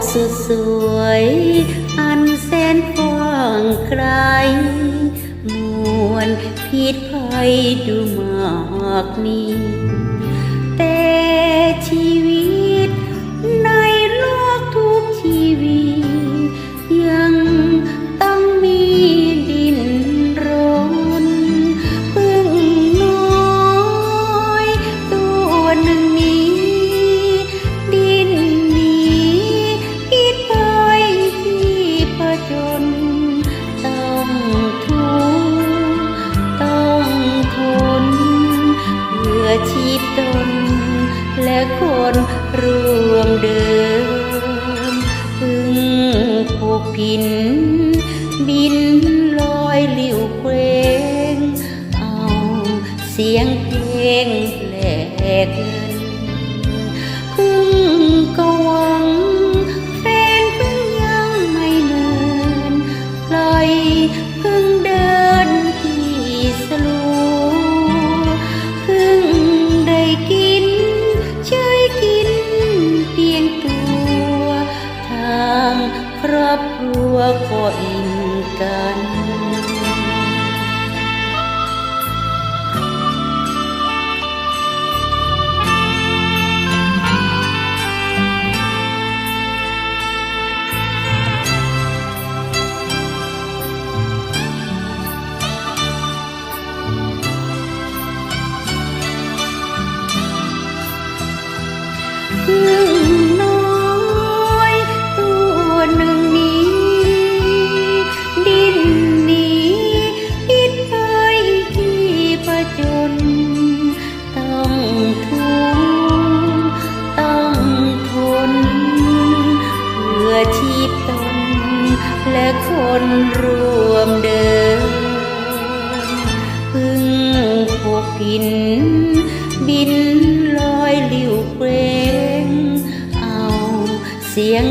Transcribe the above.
กสุดสวย อันเสนฟว้างไกล มวลพิษภัยดูหมากนี้แต่ชีวิต อชีพตน และคนรวมเดิมพึ่งผูกพินบิน รับรัวก็อินกัน มเดิมพึ่งพวกพิน บินลอยลิ้วเปรงเอาเสียง